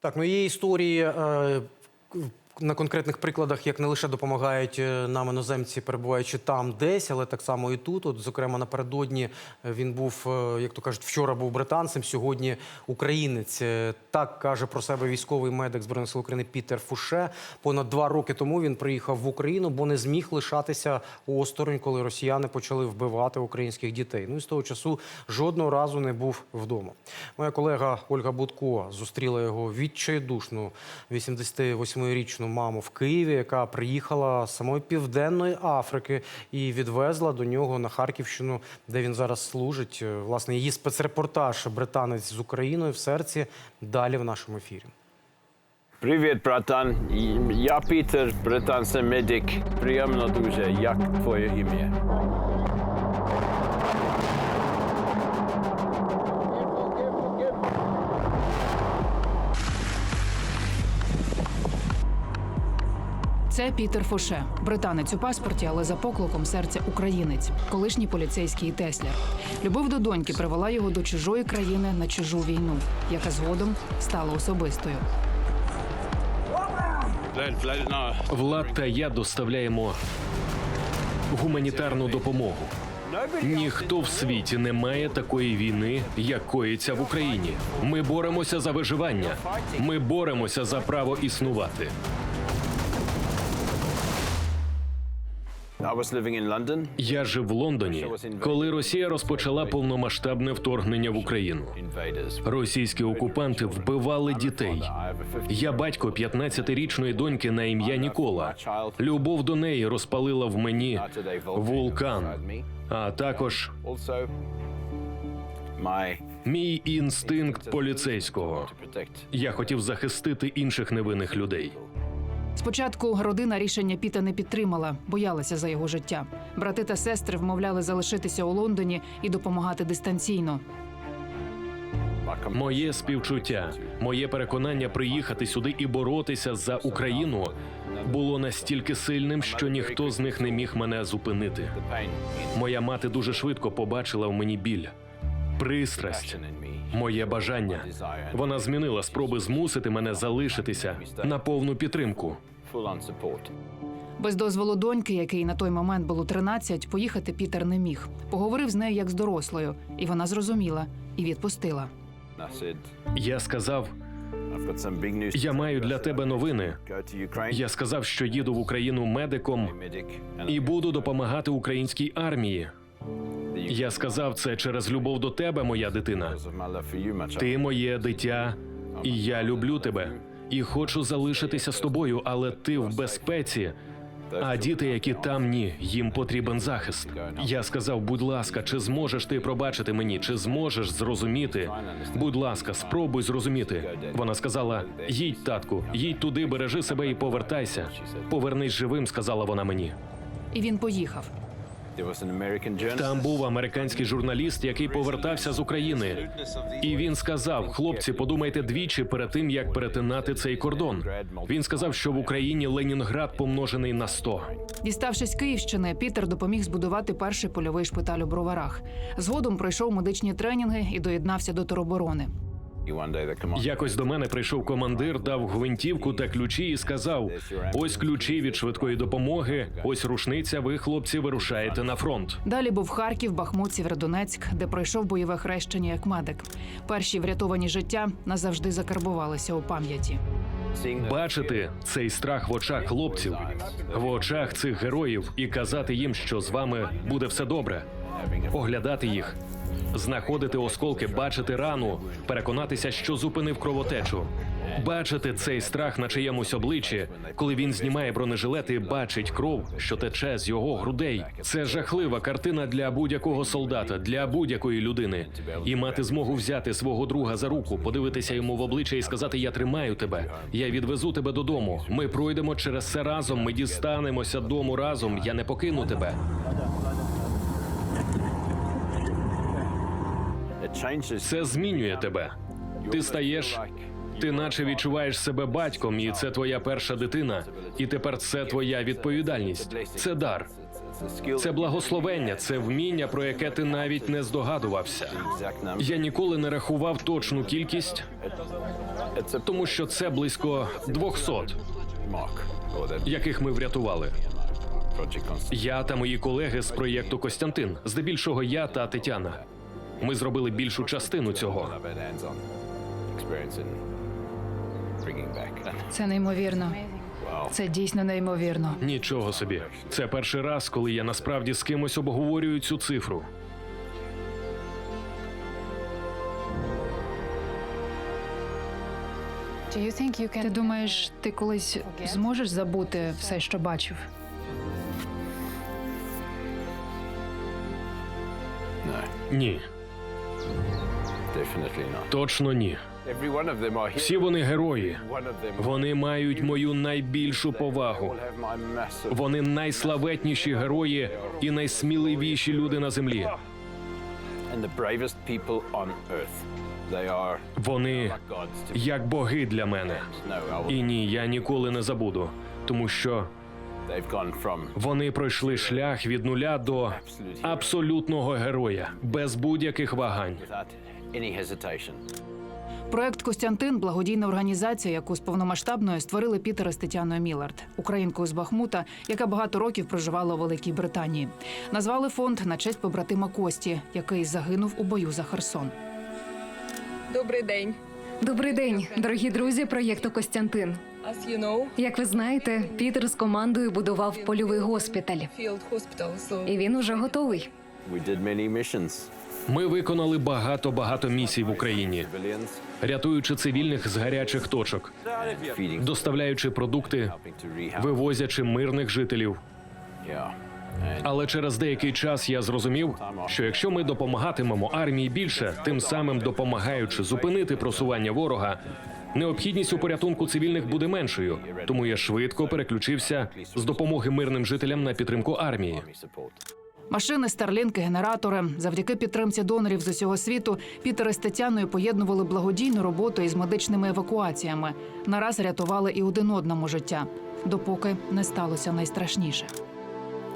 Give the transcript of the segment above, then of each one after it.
Так, ну є історії е, на конкретних прикладах, як не лише допомагають е, нам іноземці, перебуваючи там десь, але так само і тут. От, зокрема, напередодні е, він був, е, як то кажуть, вчора був британцем, сьогодні українець. Так каже про себе військовий медик Збройних сил України Пітер Фуше. Понад два роки тому він приїхав в Україну, бо не зміг лишатися осторонь, коли росіяни почали вбивати українських дітей. Ну і з того часу жодного разу не був вдома. Моя колега Ольга Будко зустріла його відчайдушну 88-річну маму в Києві, яка приїхала з самої південної Африки і відвезла до нього на Харківщину, де він зараз служить. Е, Власне, її спецрепортаж британець з Україною в серці далі в нашому ефірі. Привіт, братан. Я Пітер, британський медик. Приємно дуже. Як твоє ім'я? Це Пітер Фоше, британець у паспорті, але за покликом серця українець, колишній поліцейський і Теслер. Любов до доньки привела його до чужої країни на чужу війну, яка згодом стала особистою. Влад та я доставляємо гуманітарну допомогу. Ніхто в світі не має такої війни, як коїться в Україні. Ми боремося за виживання. Ми боремося за право існувати. Я жив в Лондоні, коли Росія розпочала повномасштабне вторгнення в Україну. Російські окупанти вбивали дітей. I have a 50 Я батько 15-річної доньки на ім'я Нікола. Любов до неї розпалила в мені вулкан, а також мій інстинкт поліцейського. Я хотів захистити інших невинних людей. Спочатку родина рішення Піта не підтримала, боялася за його життя. Брати та сестри вмовляли залишитися у Лондоні і допомагати дистанційно. Моє співчуття, моє переконання приїхати сюди і боротися за Україну було настільки сильним, що ніхто з них не міг мене зупинити. Моя мати дуже швидко побачила в мені біль, пристрасть. Моє бажання. Вона змінила спроби змусити мене залишитися на повну підтримку. Без дозволу доньки, який на той момент було 13, поїхати Пітер не міг. Поговорив з нею як з дорослою, і вона зрозуміла і відпустила. Я сказав: я маю для тебе новини. Я сказав, що їду в Україну медиком. І буду допомагати українській армії. Я сказав це через любов до тебе, моя дитина. Ти моє дитя, і я люблю тебе. І хочу залишитися з тобою, але ти в безпеці. А діти, які там ні, їм потрібен захист. Я сказав, будь ласка, чи зможеш ти пробачити мені, чи зможеш зрозуміти? Будь ласка, спробуй зрозуміти. Вона сказала: їдь, татку, їдь туди, бережи себе і повертайся. Повернись живим, сказала вона мені. І він поїхав. Там був американський журналіст, який повертався з України. І він сказав: хлопці, подумайте двічі перед тим, як перетинати цей кордон. Він сказав, що в Україні Ленінград помножений на 100. Діставшись Київщини, Пітер допоміг збудувати перший польовий шпиталь у Броварах. Згодом пройшов медичні тренінги і доєднався до тероборони. Якось до мене прийшов командир, дав гвинтівку та ключі і сказав: ось ключі від швидкої допомоги, ось рушниця. Ви, хлопці, вирушаєте на фронт. Далі був Харків, Бахмут, Сєвєродонецьк, де пройшов бойове хрещення як медик. Перші врятовані життя назавжди закарбувалися у пам'яті. Бачити цей страх в очах хлопців, в очах цих героїв, і казати їм, що з вами буде все добре. Оглядати їх, знаходити осколки, бачити рану, переконатися, що зупинив кровотечу. Бачити цей страх на чиємусь обличчі, коли він знімає бронежилет і бачить кров, що тече з його грудей. Це жахлива картина для будь-якого солдата, для будь-якої людини. І мати змогу взяти свого друга за руку, подивитися йому в обличчя і сказати: Я тримаю тебе, я відвезу тебе додому. Ми пройдемо через це разом. Ми дістанемося дому разом. Я не покину тебе. it changes. Це змінює тебе. Ти стаєш. Ти наче відчуваєш себе батьком, і це твоя перша дитина. І тепер це твоя відповідальність. Це дар. Це благословення, це вміння, про яке ти навіть не здогадувався. Я ніколи не рахував точну кількість, тому що це близько 200, яких ми врятували. Я та мої колеги з проєкту Костянтин, здебільшого я та Тетяна. Ми зробили більшу частину цього. Це неймовірно. Це дійсно неймовірно. Нічого собі. Це перший раз, коли я насправді з кимось обговорюю цю цифру. Ти думаєш, ти колись зможеш забути все, що бачив? Ні, точно ні. Всі вони герої. Вони мають мою найбільшу повагу. Вони найславетніші герої і найсміливіші люди на землі. Вони як боги для мене. І ні, я ніколи не забуду, тому що вони пройшли шлях від нуля до абсолютного героя без будь-яких вагань. Проект Костянтин благодійна організація, яку з повномасштабною створили Пітер з Тетяною Мілард, українкою з Бахмута, яка багато років проживала у Великій Британії. Назвали фонд на честь побратима Кості, який загинув у бою за Херсон. Добрий день. Добрий день, дорогі друзі проєкту Костянтин. As Як ви знаєте, Пітер з командою будував польовий госпіталь, і він уже готовий. Ми виконали багато багато місій в Україні, рятуючи цивільних з гарячих точок, доставляючи продукти, вивозячи мирних жителів. Але через деякий час я зрозумів, що якщо ми допомагатимемо армії більше, тим самим допомагаючи зупинити просування ворога, необхідність у порятунку цивільних буде меншою. Тому я швидко переключився з допомоги мирним жителям на підтримку армії. Машини, старлінки, генератори. Завдяки підтримці донорів з усього світу Пітер із Тетяною поєднували благодійну роботу із медичними евакуаціями. Нараз рятували і один одному життя, допоки не сталося найстрашніше.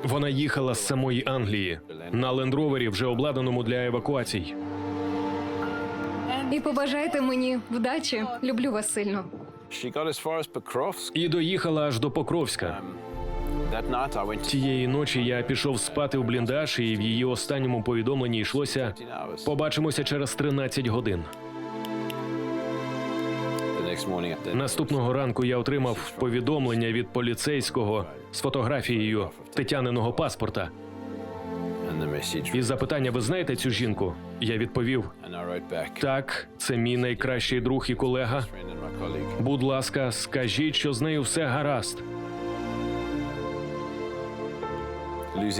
Вона їхала з самої Англії на лендровері, вже обладнаному для евакуацій. І побажайте мені вдачі. Люблю вас сильно. І доїхала аж до Покровська. Тієї ночі я пішов спати в бліндаж, і в її останньому повідомленні йшлося побачимося через 13 годин. Наступного ранку я отримав повідомлення від поліцейського з фотографією Тетяниного паспорта. І запитання: ви знаєте цю жінку? Я відповів: так, це мій найкращий друг і колега. Будь ласка, скажіть, що з нею все гаразд.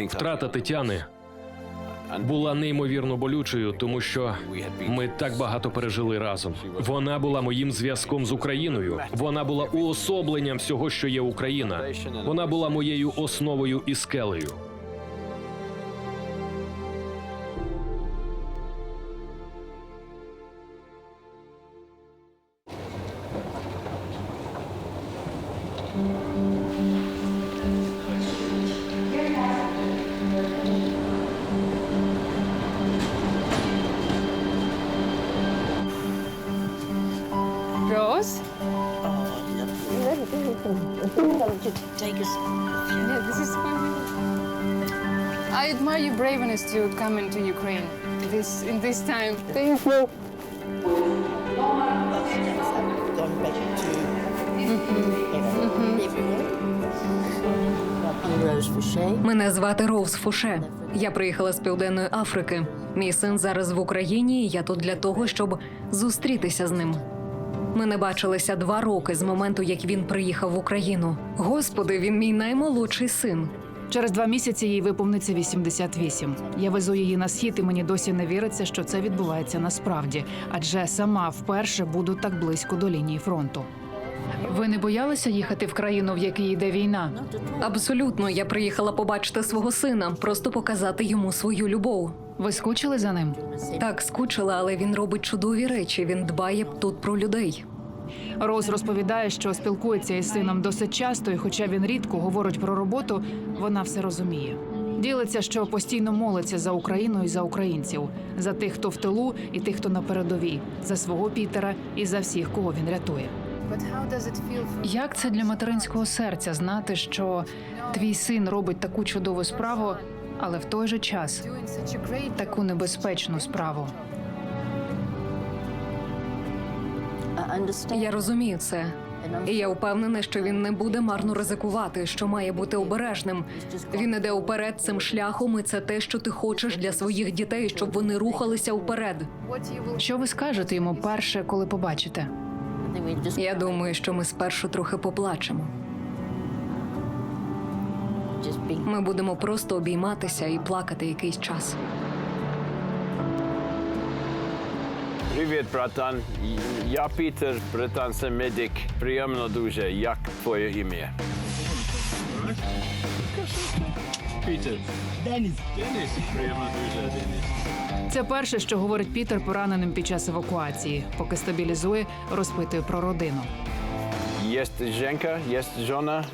Втрата Тетяни була неймовірно болючою, тому що ми так багато пережили разом. Вона була моїм зв'язком з Україною. Вона була уособленням всього, що є Україна. Вона була моєю основою і скелею. Мене звати Роуз Фуше. Я приїхала з південної Африки. Мій син зараз в Україні. і Я тут для того, щоб зустрітися з ним. Ми не бачилися два роки з моменту, як він приїхав в Україну. Господи, він мій наймолодший син. Через два місяці їй виповниться 88. Я везу її на схід, і мені досі не віриться, що це відбувається насправді, адже сама вперше буду так близько до лінії фронту. Ви не боялися їхати в країну, в якій йде війна? Абсолютно, я приїхала побачити свого сина, просто показати йому свою любов. Ви скучили за ним? Так скучила, але він робить чудові речі. Він дбає тут про людей. Роуз розповідає, що спілкується із сином досить часто, і хоча він рідко говорить про роботу, вона все розуміє. Ділиться, що постійно молиться за Україну і за українців, за тих, хто в тилу, і тих, хто на передовій, за свого Пітера і за всіх, кого він рятує. But how does it feel for Як це для материнського серця знати, що твій син робить таку чудову справу, але в той же час таку небезпечну справу? I. Я розумію це. І я впевнена, що він не буде марно ризикувати, що має бути обережним. Він іде уперед цим шляхом, і це те, що ти хочеш для своїх дітей, щоб вони рухалися вперед. Що ви скажете йому перше, коли побачите? Я думаю, що ми спершу трохи поплачемо. Ми будемо просто обійматися і плакати якийсь час. Привіт, братан. Я Пітер, британський медик. Приємно дуже. Як твоє ім'я? Пітер. Деніс. Деніс. Приємно дуже, Деніс. Це перше, що говорить Пітер пораненим під час евакуації, поки стабілізує, розпитує про родину. Є жінка? Є жона?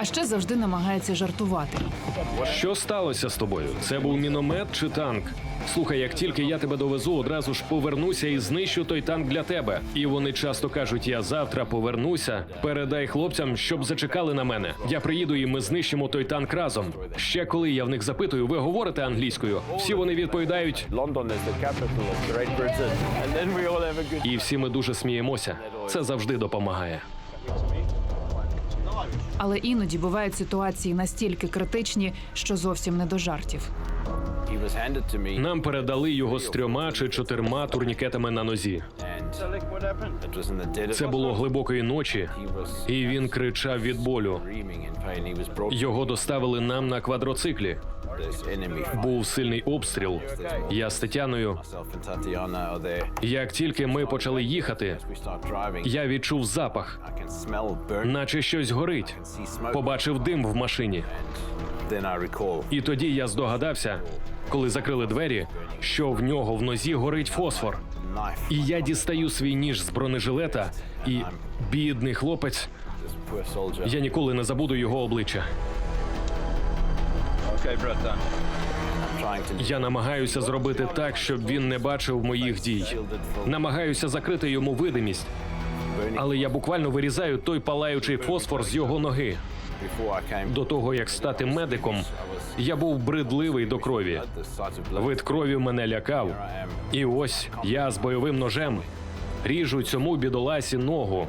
А ще завжди намагається жартувати. Що сталося з тобою? Це був міномет чи танк? Слухай, як тільки я тебе довезу, одразу ж повернуся і знищу той танк для тебе. І вони часто кажуть: я завтра повернуся. Передай хлопцям, щоб зачекали на мене. Я приїду і ми знищимо той танк разом. Ще коли я в них запитую, ви говорите англійською? Всі вони відповідають, і всі ми дуже сміємося. Це завжди допомагає. Але іноді бувають ситуації настільки критичні, що зовсім не до жартів. Нам передали його з трьома чи чотирма турнікетами на нозі. Це було глибокої ночі, і він кричав від болю. Його доставили нам на квадроциклі. Був сильний обстріл. Я з Тетяною. Як тільки ми почали їхати, я відчув запах, наче щось горить. Побачив дим в машині. І тоді я здогадався, коли закрили двері, що в нього в нозі горить фосфор. І я дістаю свій ніж з бронежилета, і бідний хлопець, я ніколи не забуду його обличчя. Я намагаюся зробити так, щоб він не бачив моїх дій. Намагаюся закрити йому видимість, але я буквально вирізаю той палаючий фосфор з його ноги. До того як стати медиком, я був бредливий до крові. Вид крові мене лякав. І ось я з бойовим ножем ріжу цьому бідоласі ногу.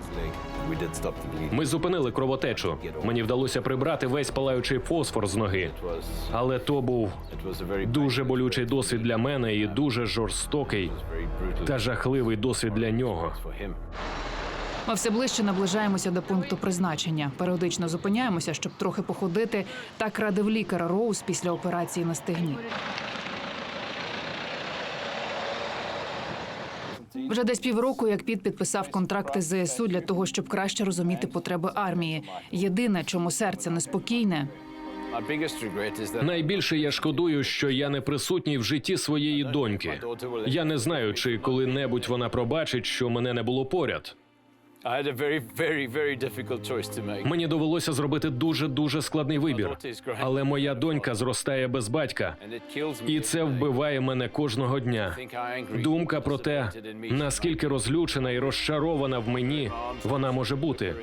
Ми зупинили кровотечу. Мені вдалося прибрати весь палаючий фосфор з ноги. Але то був дуже болючий досвід для мене і дуже жорстокий та жахливий досвід для нього. Ми все ближче наближаємося до пункту призначення. Періодично зупиняємося, щоб трохи походити. Так радив лікар Роуз після операції на стегні. Вже десь півроку, як Піт підписав контракти з ЗСУ для того, щоб краще розуміти потреби армії. Єдине, чому серце неспокійне, Найбільше я шкодую, що я не присутній в житті своєї доньки. Я не знаю, чи коли-небудь вона пробачить, що мене не було поряд. Мені довелося зробити дуже дуже складний вибір. Але моя донька зростає без батька, і це вбиває мене кожного дня. Думка про те, наскільки розлючена і розчарована в мені вона може бути,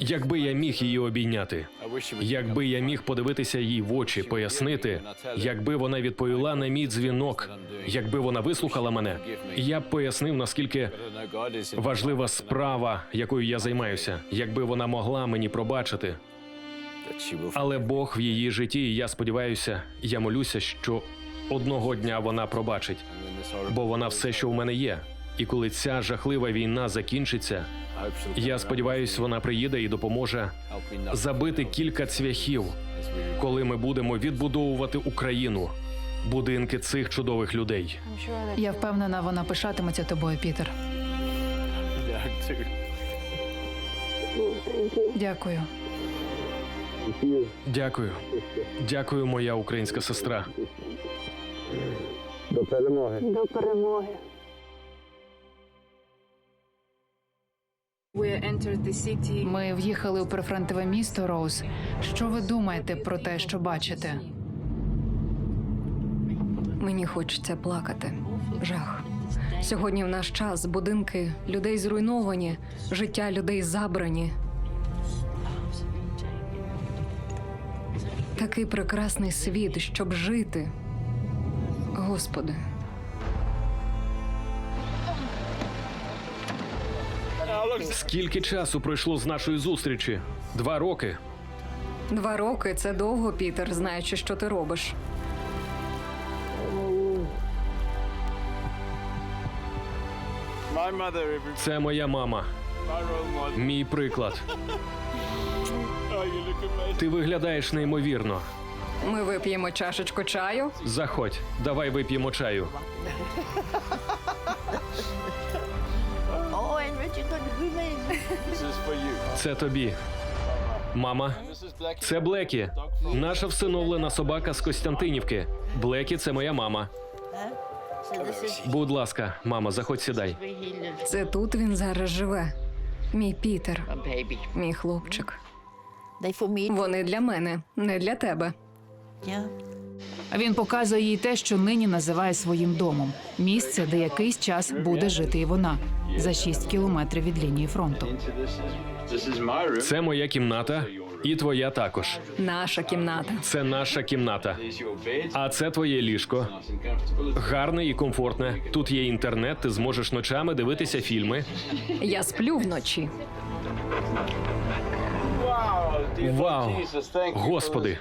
якби я міг її обійняти. Якби я міг подивитися їй в очі, пояснити, якби вона відповіла на мій дзвінок, якби вона вислухала мене, я б пояснив, наскільки I важлива справа, якою я займаюся, якби вона могла мені пробачити. Але Бог в її житті, і я сподіваюся, я молюся, що одного дня вона пробачить, бо вона все, що в мене є. І коли ця жахлива війна закінчиться, я сподіваюся, вона приїде і допоможе забити кілька цвяхів, коли ми будемо відбудовувати Україну, будинки цих чудових людей. Я впевнена, вона пишатиметься тобою, Пітер. Дякую. Дякую, дякую, моя українська сестра. До перемоги. До перемоги. Ми в'їхали у прифронтове місто Роуз. Що ви думаєте про те, що бачите? Мені хочеться плакати. Жах. Сьогодні в наш час будинки людей зруйновані, життя людей забрані. Такий прекрасний світ, щоб жити. Господи. Скільки часу пройшло з нашої зустрічі? Два роки. Два роки це довго, Пітер, знаючи, що ти робиш. Це моя мама, мій приклад. Ти виглядаєш неймовірно. Ми вип'ємо чашечку чаю. Заходь, давай вип'ємо чаю. You. Це тобі. Мама, це Блекі. Наша всиновлена собака з Костянтинівки. Блекі це моя мама. Будь ласка, мама, заходь сідай. Це тут він зараз живе. Мій Пітер, мій хлопчик. Вони для мене, не для тебе. А Він показує їй те, що нині називає своїм домом місце, де якийсь час буде жити і вона за 6 кілометрів від лінії фронту. Це моя кімната, і твоя також. Наша кімната. Це наша кімната. А це твоє ліжко. Гарне і комфортне. Тут є інтернет, ти зможеш ночами дивитися фільми. Я сплю вночі. Вау. Господи.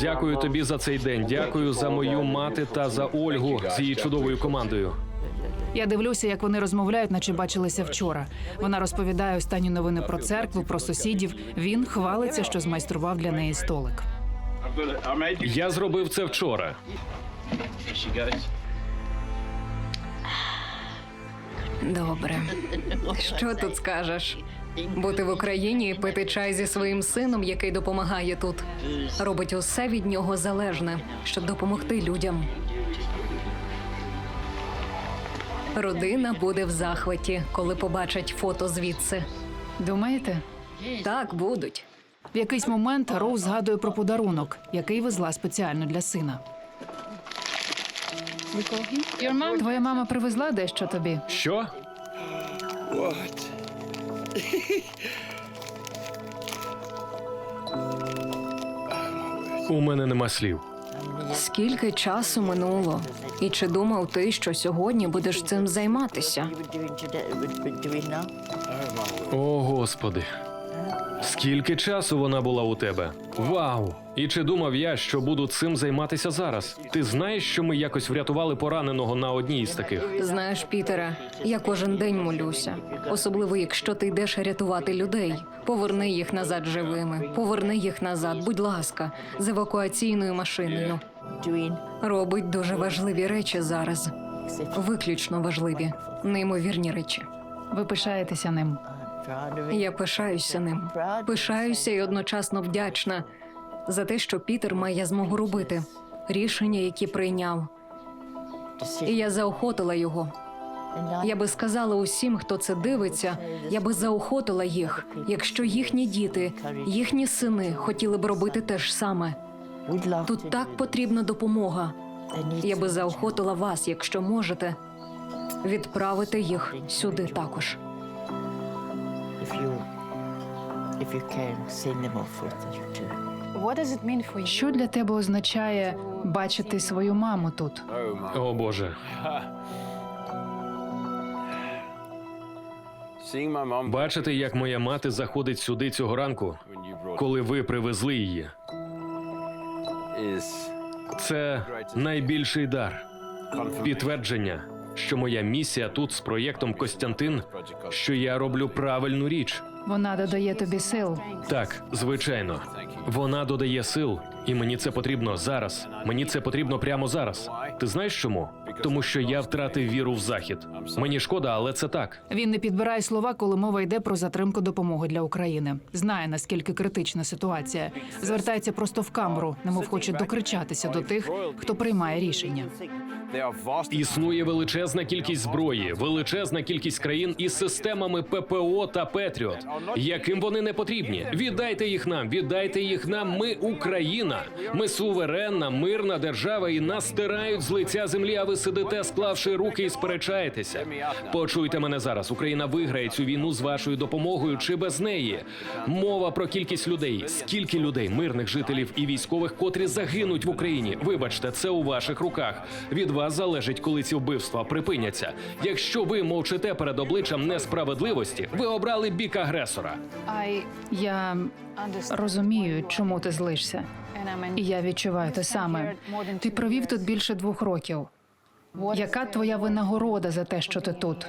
Дякую тобі за цей день. Дякую за мою мати та за Ольгу з її чудовою командою. Я дивлюся, як вони розмовляють, наче бачилися вчора. Вона розповідає останні новини про церкву, про сусідів. Він хвалиться, що змайстрував для неї столик. Я зробив це вчора. Добре. Що тут скажеш? Бути в Україні і пити чай зі своїм сином, який допомагає тут, робить усе від нього залежне, щоб допомогти людям. Родина буде в захваті, коли побачать фото звідси. Думаєте? Так, будуть. В якийсь момент Роуз згадує про подарунок, який везла спеціально для сина. Твоя мама привезла дещо тобі. Що? У мене нема слів. Скільки часу минуло? І чи думав ти, що сьогодні будеш цим займатися? О, господи. Скільки часу вона була у тебе? Вау! І чи думав я, що буду цим займатися зараз? Ти знаєш, що ми якось врятували пораненого на одній із таких? Знаєш, Пітере, я кожен день молюся, особливо якщо ти йдеш рятувати людей. Поверни їх назад живими, поверни їх назад, будь ласка, з евакуаційною машиною. Робить дуже важливі речі зараз, виключно важливі, неймовірні речі. Ви пишаєтеся ним. Я пишаюся ним, пишаюся і одночасно вдячна за те, що Пітер має змогу робити рішення, які прийняв. І я заохотила його. Я би сказала усім, хто це дивиться, я би заохотила їх, якщо їхні діти, їхні сини хотіли б робити те ж саме. Тут так потрібна допомога. Я би заохотила вас, якщо можете, відправити їх сюди також. If you if you can send them off with you too. What does it mean for you? Що для тебе означає бачити свою маму тут? О Боже, mom як моя мати заходить сюди цього ранку, коли ви привезли її. Це найбільший дар. Підтвердження, що моя місія тут з проєктом Костянтин, що я роблю правильну річ. Вона додає тобі сил. Так, звичайно, вона додає сил, і мені це потрібно зараз. Мені це потрібно прямо зараз. Ти знаєш чому? Тому що я втратив віру в захід. Мені шкода, але це так. Він не підбирає слова, коли мова йде про затримку допомоги для України. Знає наскільки критична ситуація. Звертається просто в камеру, немов хоче докричатися до тих, хто приймає рішення. Існує величезна кількість зброї, величезна кількість країн із системами ППО та Петріот. Яким вони не потрібні? Віддайте їх нам, віддайте їх нам. Ми Україна. Ми суверенна, мирна держава, і нас стирають з лиця землі. А ви сидите, склавши руки і сперечаєтеся. Почуйте мене зараз. Україна виграє цю війну з вашою допомогою чи без неї. Мова про кількість людей. Скільки людей, мирних жителів і військових, котрі загинуть в Україні. Вибачте, це у ваших руках. Від вас залежить, коли ці вбивства припиняться. Якщо ви мовчите перед обличчям несправедливості, ви обрали бік агресора. I Я розумію, чому ти злишся. І я відчуваю те саме. Ти провів тут більше двох років. Яка твоя винагорода за те, що ти тут?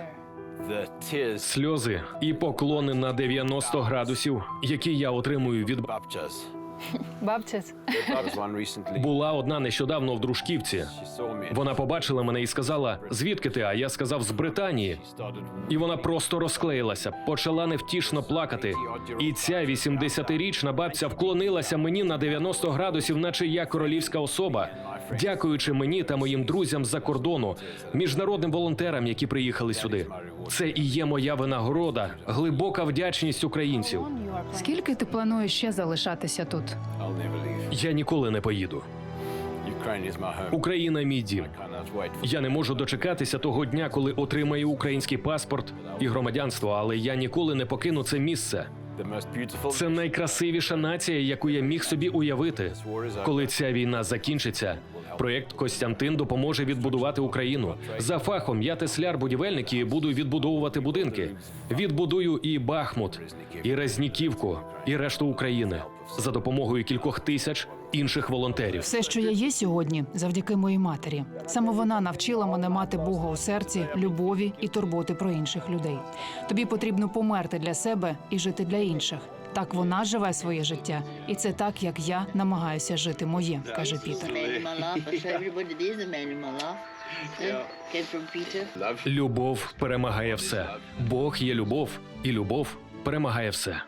Сльози і поклони на 90 градусів, які я отримую від Baptist. Recently. була одна нещодавно в дружківці. Вона побачила мене і сказала: звідки ти? А я сказав з Британії. І вона просто розклеїлася, почала невтішно плакати. І ця 80-річна бабця вклонилася мені на 90 градусів, наче я королівська особа, дякуючи мені та моїм друзям з-за кордону, міжнародним волонтерам, які приїхали сюди. Це і є моя винагорода, глибока вдячність українців. Скільки ти плануєш ще залишатися тут? Я ніколи не поїду. Україна мій дім. Я не можу дочекатися того дня, коли отримаю український паспорт і громадянство, але я ніколи не покину це місце. Це найкрасивіша нація, яку я міг собі уявити. Коли ця війна закінчиться, проєкт Костянтин допоможе відбудувати Україну. За фахом я тесляр-будівельник і буду відбудовувати будинки. Відбудую і Бахмут, і Резніківку, і решту України за допомогою кількох тисяч інших волонтерів. Все, що я є сьогодні, завдяки моїй матері. Саме вона навчила мене мати Бога у серці, любові і турботи про інших людей. Тобі потрібно померти для себе і жити для інших. Так вона живе своє життя, і це так, як я намагаюся жити моє, каже Пітер. Любов перемагає все. Бог є любов, і любов перемагає все.